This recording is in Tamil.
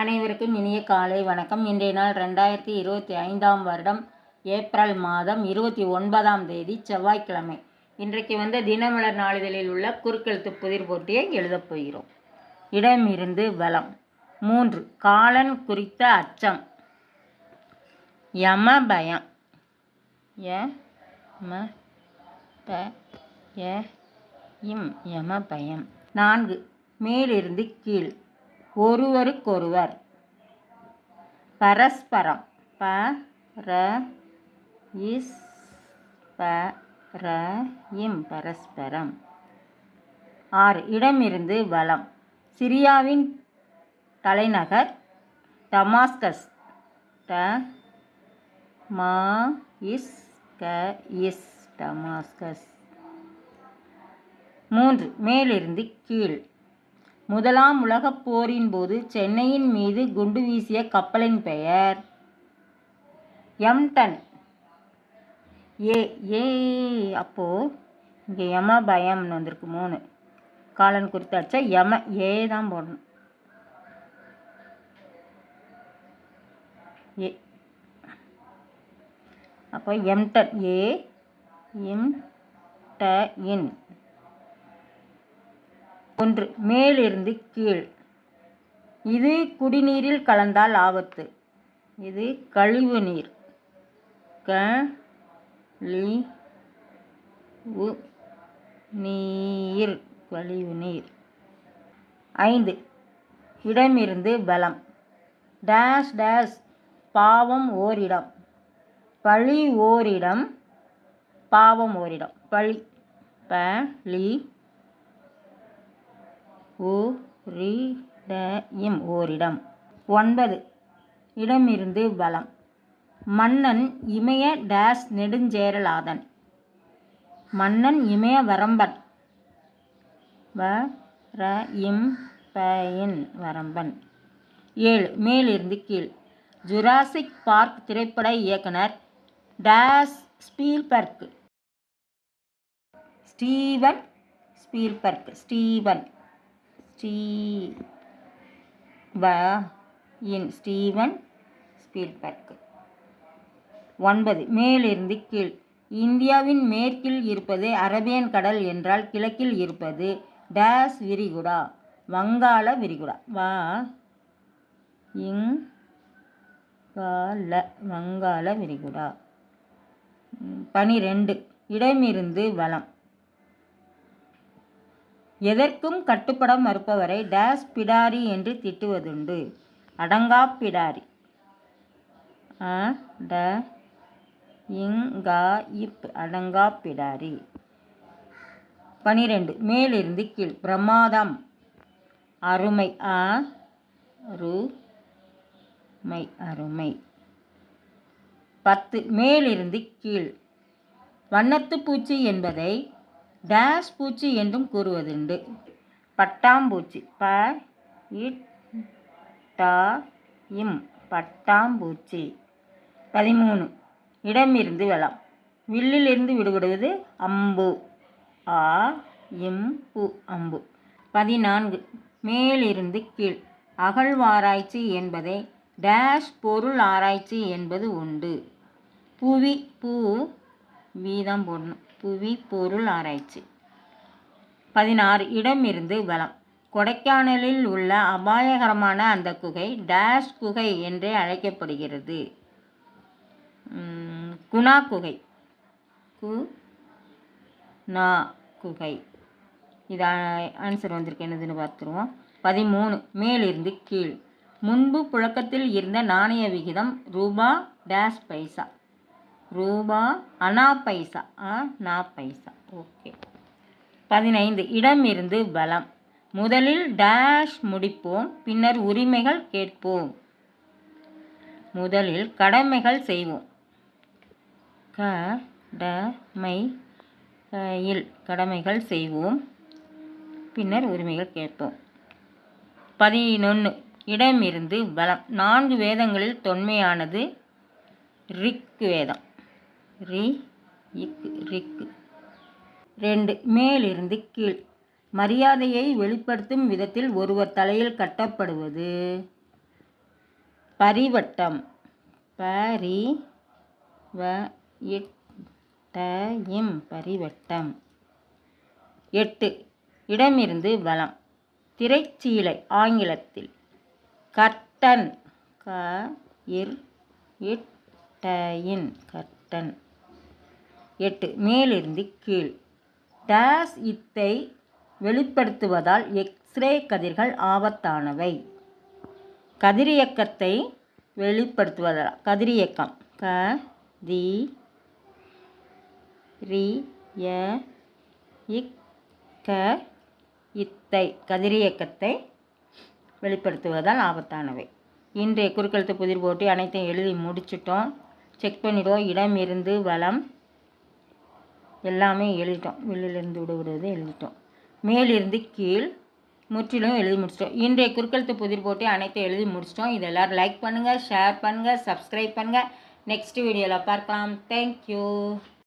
அனைவருக்கும் இனிய காலை வணக்கம். இன்றைய நாள் ரெண்டாயிரத்தி இருபத்தி ஐந்தாம் வருடம் ஏப்ரல் மாதம் இருபத்தி ஒன்பதாம் தேதி செவ்வாய்க்கிழமை. இன்றைக்கு வந்து தினமலர் நாளிதழில் உள்ள குறுக்கெழுத்து புதிர் போட்டியை எழுதப் போகிறோம். இடமிருந்து வலம். மூன்று காலன் குறித்த அச்சம். யம பயம். ம ய இம் யம பயம். நான்கு மேலிருந்து கீழ். ஒருவருக்கொருவர். பரஸ்பரம். ப ர இஸ் ப ர இம் பரஸ்பரம். ஆறு. இடமிருந்து வளம் சிரியாவின் தலைநகர் டமாஸ்கஸ். ட மா இஸ் க இஸ் டமாஸ்கஸ். மூன்று. மேலிருந்து கீழ். முதலாம் உலகப் போரின் போது சென்னையின் மீது குண்டு வீசிய கப்பலின் பெயர் எம்டன். ஏ ஏ அப்போது இங்கே யம பயம்னு வந்திருக்கு மூணு. காலன் குறித்து அடிச்சா யம ஏ தான் போடணும். ஏ. அப்போ எம்டன் ஏ இம் ட இன். ஒன்று மேலிருந்து கீழ். இது குடிநீரில் கலந்தால் ஆபத்து. இது கழிவு நீர். க லி உ நீர் கழிவு நீர். ஐந்து இடமிருந்து பலம். டேஷ் டேஷ் பாவம் ஓரிடம். பழி ஓரிடம் பாவம் ஓரிடம். பழி ப ஓரிடயம் ஓரிடம். ஓரிடம் ஒன்பது. இடமிருந்து பலம் மன்னன் இமய டேஸ் நெடுஞ்சேரலாதன். மன்னன் இமய வரம்பன். வ ர இம் வரம்பன். ஏழு. மேலிருந்து கீழ். ஜுராசிக் பார்க் திரைப்பட இயக்குனர் days Spielberg. Steven Spielberg. Steven. Steven Steven Spielberg. ஒன்பது. மேலிருந்து கீழ். இந்தியாவின் மேற்கில் இருப்பது அரபியன் கடல் என்றால் கிழக்கில் இருப்பது டேஸ் விரிகுடா வங்காள விரிகுடா. வா இங் வங்காள விரிகுடா. பனிரெண்டு. இடமிருந்து வளம் எதற்கும் கட்டுப்பட மறுப்பவரை டேஸ் பிடாரி என்று திட்டுவதுண்டு. அடங்கா பிடாரி. ட இங்கா இப் அடங்கா பிடாரி. பனிரெண்டு. மேலிருந்து கீழ். பிரமாதம். அருமை. ஆ ரு மை அருமை. பத்து. மேலிருந்து கீழ். வண்ணத்து பூச்சி என்பதை டேஷ் பூச்சி என்றும் கூறுவதுண்டு. பட்டாம்பூச்சி. ப இட் டா இம். பட்டாம்பூச்சி. பதிமூணு. இடமிருந்து வளம். வில்லிலிருந்து விடுபடுவது அம்பு. ஆ இம் பு அம்பு. பதினான்கு. மேலிருந்து கீழ். அகழ்வாராய்ச்சி என்பதை டேஷ் பொருள் ஆராய்ச்சி என்பது உண்டு. புவி பூ வீதம் போடணும். புவி பொருள் ஆராய்ச்சி. பதினாறு இடமிருந்து வளம். கொடைக்கானலில் உள்ள அபாயகரமான அந்த குகை டேஷ் குகை என்றே அழைக்கப்படுகிறது. குணா குகை. கு நா குகை. இது ஆன்சர் வந்திருக்கு என்னதுன்னு பார்த்துருவோம். பதிமூணு மேலிருந்து கீழ். முன்பு புழக்கத்தில் இருந்த நாணய விகிதம் ரூபா டேஷ் பைசா. ரூபா அனா பைசா. ஆ நா பைசா. ஓகே. பதினைந்து இடமிருந்து பலம். முதலில் டேஷ் முடிப்போம் பின்னர் உரிமைகள் கேட்போம். முதலில் கடமைகள் செய்வோம். க டமை இல் கடமைகள் செய்வோம் பின்னர் உரிமைகள் கேட்போம். பதினொன்று இடமிருந்து பலம். நான்கு வேதங்களில் தொன்மையானது ரிக் வேதம். ரி இக் ரிக். ரெண்டு மேலிருந்து கீழ். மரியாதையை வெளிப்படுத்தும் விதத்தில் ஒருவர் தலையில் கட்டப்படுவது. பரிவட்டம். பரி வ இட் இம் பரிவட்டம். எட்டு இடமிருந்து வளம். திரைச்சீலை ஆங்கிலத்தில். கர்டன். க இர் இட் இன் கர்டன். எட்டு. மேலிருந்து கீழ். டேஸ் இத்தை வெளிப்படுத்துவதால் எக்ஸ்ரே கதிர்கள் ஆபத்தானவை. கதிரியக்கத்தை வெளிப்படுத்துவதால் கதிரியக்கம். க தி ரி ய இக் க இத்தை கதிரியக்கத்தை வெளிப்படுத்துவதால் ஆபத்தானவை. இன்றைய குறுக்கெழுத்து புதிர் போட்டி அனைத்தையும் எழுதி முடிச்சிட்டோம். செக் பண்ணிவிடுவோம் இடம் இருந்து வளம் எல்லாமே எழுதிட்டோம். வெளியிலேருந்து விடுவிடுவது எழுதிட்டோம். மேலிருந்து கீழ் முற்றிலும் எழுதி முடிச்சிட்டோம். இன்றைய குறுக்கெழுத்து புதிர் போட்டி அனைத்தையும் எழுதி முடிச்சிட்டோம். இது எல்லோரும் லைக் பண்ணுங்கள் ஷேர் பண்ணுங்கள் சப்ஸ்கிரைப் பண்ணுங்கள் நெக்ஸ்ட் வீடியோவில் பார்க்கலாம். தேங்க்யூ